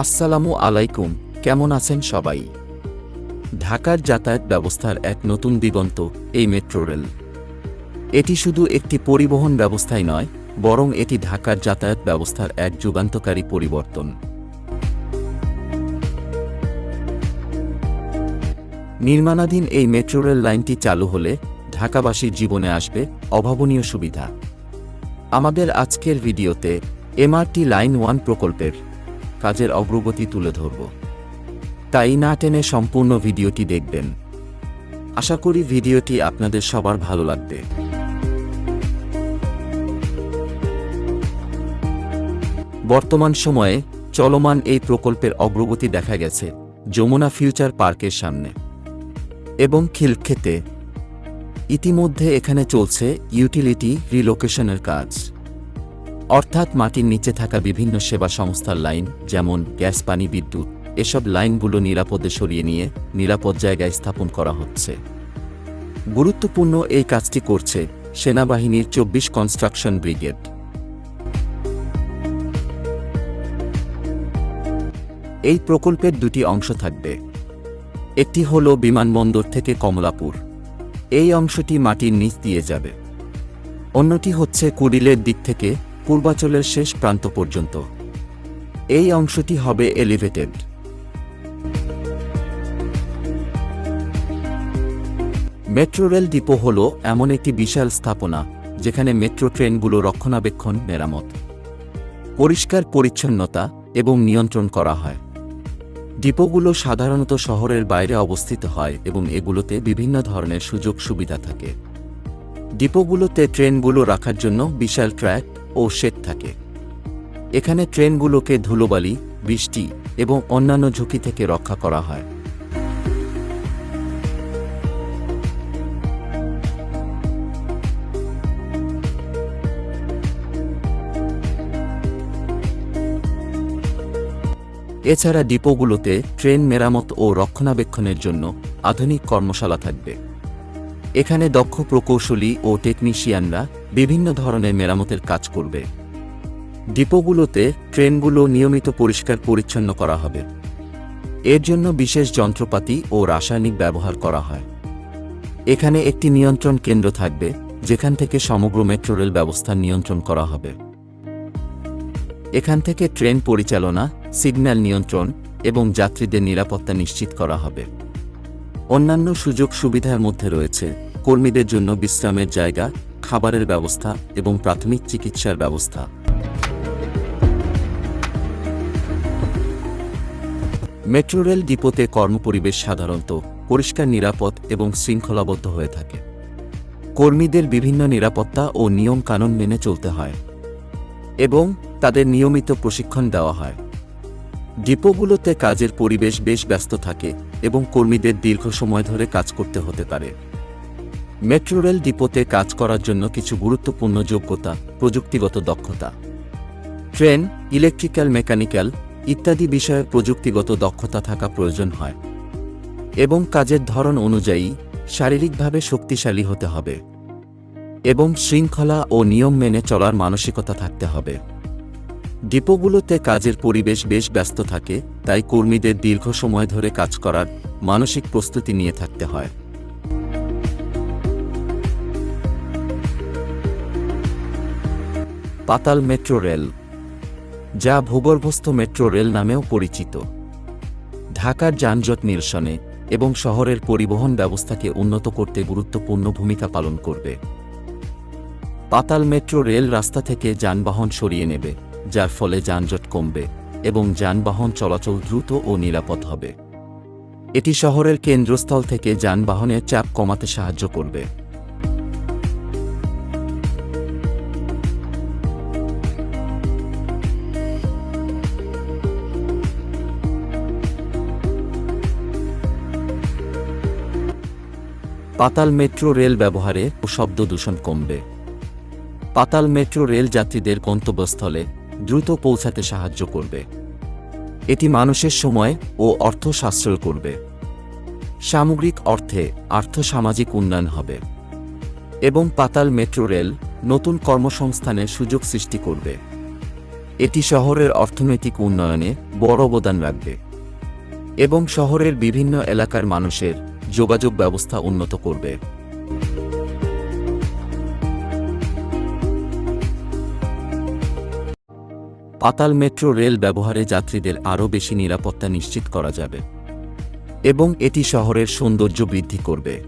আসসালামু আলাইকুম, কেমন আছেন সবাই? ঢাকার যাতায়াত ব্যবস্থার এক নতুন দিগন্ত, এই মেট্রো রেল। এটি শুধু একটি পরিবহন ব্যবস্থাই নয়, বরং এটি ঢাকার যাতায়াত ব্যবস্থার এক যুগান্তকারী পরিবর্তন। নির্মাণাধীন এই মেট্রো রেল লাইনটি চালু হলে ঢাকাবাসীর জীবনে আসবে অভাবনীয় সুবিধা। আমাদের আজকের ভিডিওতে এমআরটি লাইন ওয়ান প্রকল্পের কাজের অগ্রগতি তুলে ধরব। তাই না টেনে সম্পূর্ণ ভিডিওটি দেখবেন। আশা করি ভিডিওটি আপনাদের সবার ভালো লাগবে। বর্তমান সময়ে চলমান এই প্রকল্পের অগ্রগতি দেখা গেছে যমুনা ফিউচার পার্কের সামনে এবং খিলক্ষেতে। ইতিমধ্যে এখানে চলছে ইউটিলিটি রিলোকেশনের কাজ। অর্থাৎ মাটির নিচে থাকা বিভিন্ন সেবা সংস্থার লাইন, যেমন গ্যাস, পানি, বিদ্যুৎ, এসব লাইনগুলো নিরাপদে সরিয়ে নিয়ে নিরাপদ জায়গায় স্থাপন করা হচ্ছে। গুরুত্বপূর্ণ এই কাজটি করছে সেনাবাহিনীর চব্বিশ কনস্ট্রাকশন ব্রিগেড। এই প্রকল্পের দুটি অংশ থাকবে। একটি হল বিমানবন্দর থেকে কমলাপুর। এই অংশটি মাটির নিচ দিয়ে যাবে। অন্যটি হচ্ছে কুড়িলের দিক থেকে পূর্বাচলের শেষ প্রান্ত পর্যন্ত। এই অংশটি হবে এলিভেটেড মেট্রো রেল ডিপো হল এমন একটি বিশাল স্থাপনা, যেখানে মেট্রো ট্রেনগুলো রক্ষণাবেক্ষণ, মেরামত, পরিষ্কার পরিচ্ছন্নতা এবং নিয়ন্ত্রণ করা হয়। ডিপোগুলো সাধারণত শহরের বাইরে অবস্থিত হয় এবং এগুলোতে বিভিন্ন ধরনের সুযোগ সুবিধা থাকে। ডিপোগুলোতে ট্রেনগুলো রাখার জন্য বিশাল ট্র্যাক ও শেড থাকে। এখানে ট্রেনগুলোকে ধুলোবালি, বৃষ্টি এবং অন্যান্য ঝুঁকি থেকে রক্ষা করা হয়। এছাড়া ডিপোগুলোতে ট্রেন মেরামত ও রক্ষণাবেক্ষণের জন্য আধুনিক কর্মশালা থাকবে। এখানে দক্ষ প্রকৌশলী ও টেকনিশিয়ানরা বিভিন্ন ধরনের মেরামতের কাজ করবে। ডিপোগুলোতে ট্রেনগুলো নিয়মিত পরিষ্কার পরিচ্ছন্ন করা হবে। এর জন্য বিশেষ যন্ত্রপাতি ও রাসায়নিক ব্যবহার করা হয়। এখানে একটি নিয়ন্ত্রণ কেন্দ্র থাকবে, যেখান থেকে সমগ্র মেট্রো রেল ব্যবস্থা নিয়ন্ত্রণ করা হবে। এখান থেকে ট্রেন পরিচালনা, সিগন্যাল নিয়ন্ত্রণ এবং যাত্রীদের নিরাপত্তা নিশ্চিত করা হবে। অন্যান্য সুযোগ সুবিধার মধ্যে রয়েছে। কর্মীদের জন্য বিশ্রামের জায়গা, খাবারের ব্যবস্থা এবং প্রাথমিক চিকিৎসার ব্যবস্থা। মেট্রো রেল ডিপোতে কর্মপরিবেশ সাধারণত পরিষ্কার, নিরাপদ এবং শৃঙ্খলাবদ্ধ হয়ে থাকে। কর্মীদের বিভিন্ন নিরাপত্তা ও নিয়ম কানুন মেনে চলতে হয় এবং তাদের নিয়মিত প্রশিক্ষণ দেওয়া হয়। ডিপোগুলোতে কাজের পরিবেশ বেশ ব্যস্ত থাকে। এবং কর্মীদের দীর্ঘ সময় ধরে কাজ করতে হতে পারে। মেট্রো রেল ডিপোতে কাজ করার জন্য কিছু গুরুত্বপূর্ণ যোগ্যতা, প্রযুক্তিগত দক্ষতা। ট্রেন, ইলেকট্রিক্যাল, মেকানিক্যাল ইত্যাদি বিষয়ে প্রযুক্তিগত দক্ষতা থাকা প্রয়োজন হয়। এবং কাজের ধরন অনুযায়ী শারীরিকভাবে শক্তিশালী হতে হবে। এবং শৃঙ্খলা ও নিয়ম মেনে চলার মানসিকতা থাকতে হবে। ডিপোগুলোতে কাজের পরিবেশ বেশ ব্যস্ত থাকে, তাই কর্মীদের দীর্ঘ সময় ধরে কাজ করার মানসিক প্রস্তুতি নিয়ে থাকতে হয়। পাতাল মেট্রো রেল, যা ভূগর্ভস্থ মেট্রো রেল নামেও পরিচিত। ঢাকার যানজট নিরসনে এবং শহরের পরিবহন ব্যবস্থাকে উন্নত করতে গুরুত্বপূর্ণ ভূমিকা পালন করবে। পাতাল মেট্রো রেল রাস্তা থেকে যানবাহন সরিয়ে নেবে। যার ফলে যানজট কমবে এবং যানবাহন চলাচল দ্রুত ও নিরাপদ হবে। এটি শহরের কেন্দ্রস্থল থেকে যানবাহনের চাপ কমাতে সাহায্য করবে। পাতাল মেট্রো রেল ব্যবহারে শব্দ দূষণ কমবে। পাতাল মেট্রো রেল যাত্রীদের গন্তব্যস্থলে দ্রুত পৌঁছাতে সাহায্য করবে। এটি মানুষের সময় ও অর্থ সাশ্রয় করবে। সামগ্রিক অর্থে আর্থসামাজিক উন্নয়ন হবে এবং পাতাল মেট্রো রেল নতুন কর্মসংস্থানের সুযোগ সৃষ্টি করবে। এটি শহরের অর্থনৈতিক উন্নয়নে বড় অবদান রাখবে এবং শহরের বিভিন্ন এলাকার মানুষের যোগাযোগ ব্যবস্থা উন্নত করবে। পাতাল মেট্রো রেল ব্যবহারে যাত্রীদের আরও বেশি নিরাপত্তা নিশ্চিত করা যাবে। এবং এটি শহরের সৌন্দর্য বৃদ্ধি করবে।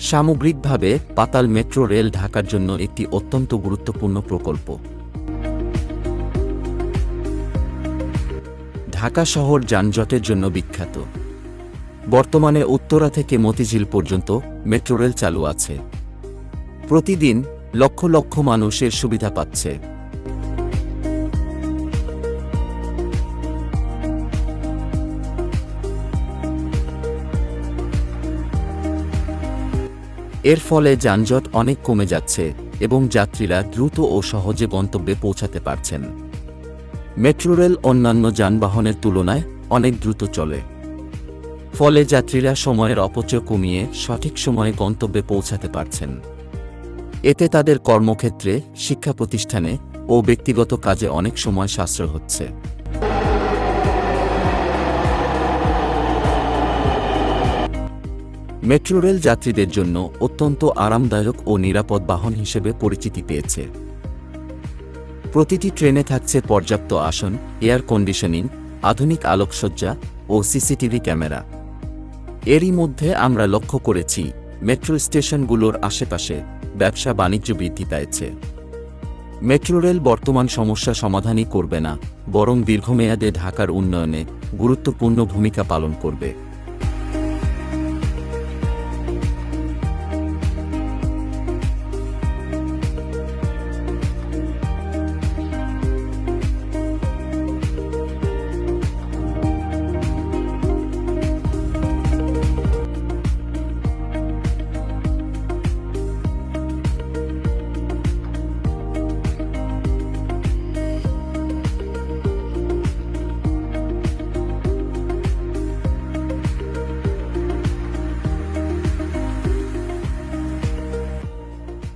সামগ্রিকভাবে, পাতাল মেট্রো রেল ঢাকার জন্য একটি অত্যন্ত গুরুত্বপূর্ণ প্রকল্প। ঢাকা শহর যানজটের জন্য বিখ্যাত। বর্তমানে উত্তরা থেকে মতিঝিল পর্যন্ত মেট্রো রেল চালু আছে। প্রতিদিন লক্ষ লক্ষ মানুষের সুবিধা পাচ্ছে। এর ফলে যানজট অনেক কমে যাচ্ছে এবং যাত্রীরা দ্রুত ও সহজে গন্তব্যে পৌঁছাতে পারছেন। মেট্রো রেল অন্যান্য যানবাহনের তুলনায় অনেক দ্রুত চলে। ফলে যাত্রীরা সময়ের অপচয় কমিয়ে সঠিক সময়ে গন্তব্যে পৌঁছাতে পারছেন। এতে তাদের কর্মক্ষেত্রে শিক্ষা প্রতিষ্ঠানে ও ব্যক্তিগত কাজে অনেক সময় সাশ্রয় হচ্ছে। মেট্রো রেল যাত্রীদের জন্য অত্যন্ত আরামদায়ক ও নিরাপদ বাহন হিসেবে পরিচিতি পেয়েছে। প্রতিটি ট্রেনে থাকছে পর্যাপ্ত আসন, এয়ার কন্ডিশনিং, আধুনিক আলোকসজ্জা ও সিসিটিভি ক্যামেরা। এরই মধ্যে আমরা লক্ষ্য করেছি, মেট্রো স্টেশনগুলোর আশেপাশে ব্যবসা বাণিজ্য বৃদ্ধি পেয়েছে মেট্রো রেল বর্তমান সমস্যা সমাধানই করবে না, বরং দীর্ঘমেয়াদে ঢাকার উন্নয়নে গুরুত্বপূর্ণ ভূমিকা পালন করবে।